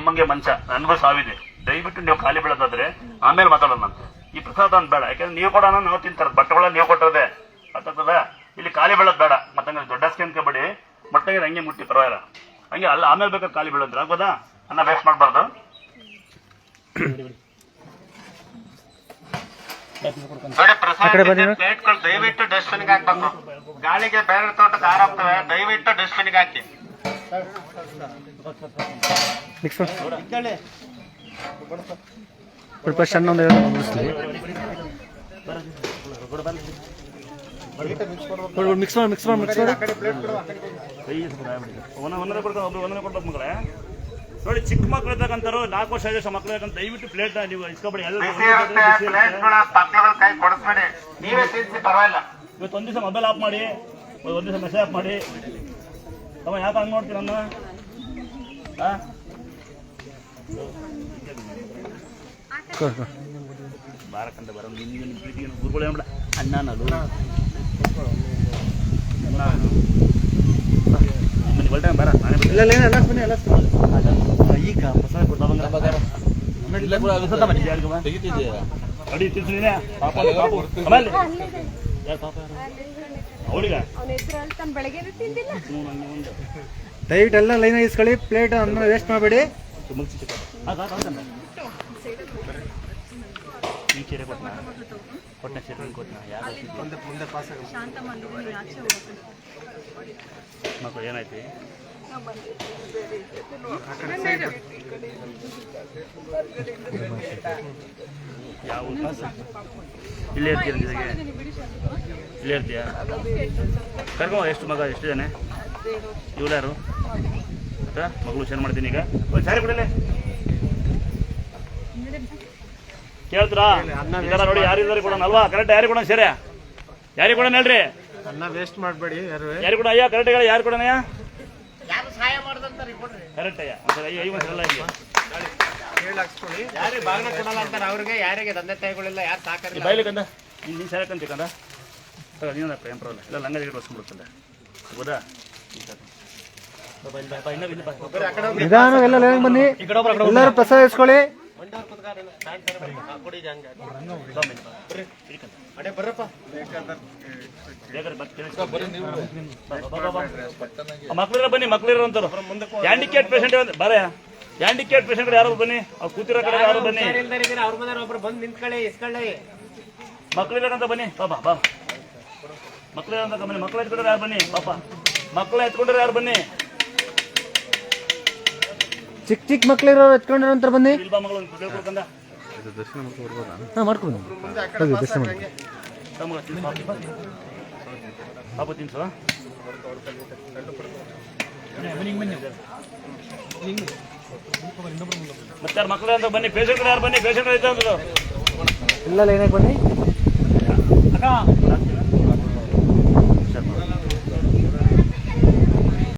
ಎಮ್ಮಂಗೆ ಮಂಚ. ನನಗೂ ಸಾವಿದೆ. ದಯವಿಟ್ಟು ನೀವು ಖಾಲಿ ಬೀಳೋದಾದ್ರೆ ಆಮೇಲೆ ಮಾತಾಡೋಣ ಈ ಪ್ರಸಾದ ಅಂತ ಬೇಡ. ಯಾಕಂದ್ರೆ ನೀವು ಕೊಡೋಣ ನಾವು ತಿಂತಾರೆ. ಬಟ್ಟೆಗಳ ನೀವು ಕೊಟ್ಟದೆ ಅರ್ಥದ ಇಲ್ಲಿ ಖಾಲಿ ಬೀಳೋದು ಬೇಡ. ಮತ್ತೆ ದೊಡ್ಡ ಅನ್ಕೋಬೇಡಿ ಮೊಟ್ಟೆಗೆ ಹಂಗೆ ಮುಟ್ಟಿ ಪರವಾಗಿಲ್ಲ. ಹಂಗೆ ಅಲ್ಲ ಆಮೇಲೆ ಬೇಕಾದ್ರೆ ಖಾಲಿ ಬೀಳೋದ್ರೆ ಆಗ್ಬೋದಾ? ಅನ್ನ ವೇಸ್ಟ್ ಮಾಡಬಾರ್ದು. ನೋಡಿ ಪ್ರಸಾದ ಪ್ಲೇಟ್ಗಳು ದಯವಿಟ್ಟು ಡಸ್ಟ್ಬಿನ್ಗೆ ಹಾಕ್ಬೇಕು ಗಾಳಿಗೆ ಬೇರೆ ತೋಟಕ್ಕೆ ಹಾರಾಗ್ತವೆ. ದಯವಿಟ್ಟು ಡಸ್ಟ್ಬಿನ್ಗೆ ಹಾಕಿ. ಸ್ವಲ್ಪ ಸಣ್ಣ ಒಂದು ಮಿಕ್ಸ್ ಮಾಡಿ ಮಿಕ್ಸ್ ಮಾಡಿ ಮಿಕ್ಸ್ ಮಾಡಿ ಕೈ ಒಂದ ಒಂದನೇ ಕೊಡ್ತಾರೆ ಒಬ್ರು ಒಂದನೇ ಕೊಡ್ಬೇಕು ಮಕ್ಕಳೇ ನೋಡಿ ಚಿಕ್ಕ ಮಕ್ಕಳು ಇದ್ದಕ್ಕಂತಾರು ನಾಲ್ಕು ವರ್ಷ ಐದು ವರ್ಷ ಮಕ್ಳು ಇದ್ದಕ್ಕಂತ ದಯವಿಟ್ಟು ಪ್ಲೇಟ್ ನೀವು ಇಸ್ಕೊಬೇಡಿ. ಕೈ ಕೊಡಿಸ್ಬೇಡಿ. ನೀವೇ ತಿನ್ಸಿ ಪರವಾಗಿಲ್ಲ. ಇವತ್ತು ಒಂದ್ ದಿವಸ ಮೊಬೈಲ್ ಆಫ್ ಮಾಡಿ ಒಂದ್ ದಿವಸ ಮೆಸೇಜ್ ಆಫ್ ಮಾಡಿ. ಅವ ಯಾಕೆ ಹಂಗೆ ನೋಡ್ತೀನಿ ನನ್ನ ಬಾರಕ್ಕಂತ ಬರೋ ನಿನ್ನ ಪ್ರೀತಿ ಗುರುಗಳು ಏನ್ಬಿಡ ನಾನು ಬರ ಈಗ ಪ್ರಸಾದ ಕೊಡ್ತಾ ಅಡಿ ತಿಳ್ಸಿದೀನಿ ಪಾಪ ಪಾಪು ಆಮೇಲೆ. ಯಾರು ಪಾಪ ಯಾರು? ಅವಳಿಗ? ದಯವಿಟ್ಟು ಎಲ್ಲ ಲೈನ್ ಇಸ್ಕೊಳ್ಳಿ ಪ್ಲೇಟ್ ಅನ್ನ ವೇಸ್ಟ್ ಮಾಡಬೇಡಿ. ಮಕ್ಕಳು ಏನಾಯ್ತು ಯಾವ? ಇಲ್ಲೇ ಇರ್ತೀಯ ಇಲ್ಲೇ ಇರ್ತೀಯ? ಕರ್ಕೊ, ಎಷ್ಟು ಮಗ, ಎಷ್ಟು ಜನ? ಯಾರು ಆಯ್ತಾ ಮಗಳು ಶೇರ್ ಮಾಡ್ತೀನಿ ಈಗ. ಒಂದು ಸಾರಿ ಕೊಡಲೇ. ಕೇಳ್ತೀರಾ? ಇದೆಲ್ಲ ನೋಡಿ ಯಾರು ಇದ್ದಾರೆ ಕೊಡೋಣ. ಅಲ್ವಾ? ಕರೆಕ್ಟ್ ಯಾರಿಗೆ ಕೊಡೋಣ ಸೇರೆ? ಯಾರಿಗೆ ಕೊಡೋಣ ಹೇಳ್ರಿ? ಅನ್ನ ವೇಸ್ಟ್ ಮಾಡಬೇಡಿ ಯಾರು? ಯಾರು ಕೊಡ ಅಯ್ಯ ಕರೆಕ್ಟ್ ಹೇಳಿ ಯಾರು ಕೊಡೋಣ ಯಾರು ಸಹಾಯ ಕರೆಕ್ಟ್ ಅಯ್ಯ ಒಂದ್ಸಲ ಅಯ್ಯೋ ಐವತ್ತು ಹಿಂಗೆ ಯಾರಿಗೆ ಬಾಗಿನ ಕೊಡಲ್ಲ ಅಂತಾರೆ ಅವ್ರಿಗೆ ಯಾರಿಗೆ ತಂದೆ ತಾಯಿಗಳಿಲ್ಲ ಯಾರು ಸಾಕಾರ ಸಾಕಾರಿಲ್ಲ ಬಾಯ್ಲಿ ಕಂದ? ನೀನು ಸರಿ ಕಂತ ಕಂದ? ತಗೋ ನೀನು ಏನು ಪರವಾಗಿಲ್ಲ ಇಲ್ಲ ಲಂಗ ಗಿಡ ಬಸ್ಕೊಂಡ್ಬಿಡ್ತಂದ ಹೌದಾ? ನಿಧಾನ, ಎಲ್ಲ ಲೈನ್ ಬನ್ನಿ. ಎಲ್ಲರೂ ಪ್ರಸಾದ ಇಸ್ಕೊಳ್ಳಿ ಅಡೆ ಬರ್ರಪ್ಪ ಮಕ್ಳಿರ ಬನ್ನಿ, ಮಕ್ಳಿರ ಅಂತಾರ. ಹ್ಯಾಂಡಿಕ್ಯಾಟ್ ಪೇಷಂಟ್ ಬರ. ಹ್ಯಾಂಡಿಕೇಟ್ ಪೇಷಂಟ್ ಯಾರು ಬನ್ನಿ, ಅವ್ರು ಕೂತಿರೋ ಕಡೆ ಯಾರು ಬನ್ನಿ. ಅವ್ರ ಬಂದು ಇಸ್ಕೊಳ್ಳಿ ಬನ್ನಿ, ಪಾಪ. ಬಾ ಮಕ್ಳಿರಂತ ಬನ್ನಿ ಯಾರು ಬನ್ನಿ, ಪಾಪ. ಮಕ್ಳು ಎತ್ಕೊಂಡ್ರೆ ಯಾರು ಬನ್ನಿ? ಚಿಕ್ಕ ಚಿಕ್ಕ ಮಕ್ಕಳಿರೋ ಎತ್ಕೊಂಡ್ರ ನಂತರ ಬನ್ನಿ. ಇಲ್ಬಾ ಮಗಳು ಕೇಳ್ಕೊಳ್ಕಂದ ಹಾಂ ಮಾಡ್ಕೊಂಡು ಹೋಗಿ ದರ್ಶನ ಮಾಡಿ ತಮ್ಮ ತಿನ್ಸು ಪಾಪ. ಪಾಪ. ತಿನ್ಸು ಮತ್ತೆ ಯಾರು ಮಕ್ಳು ಅಂತ ಬನ್ನಿ ಪೇಷಂಟ್ ಯಾರು ಬನ್ನಿ ಪೇಷಂಟ್ ಇದ್ದ ಇಲ್ಲ ಲೈನಾಗಿ ಬನ್ನಿ? ಅಕ್ಕ.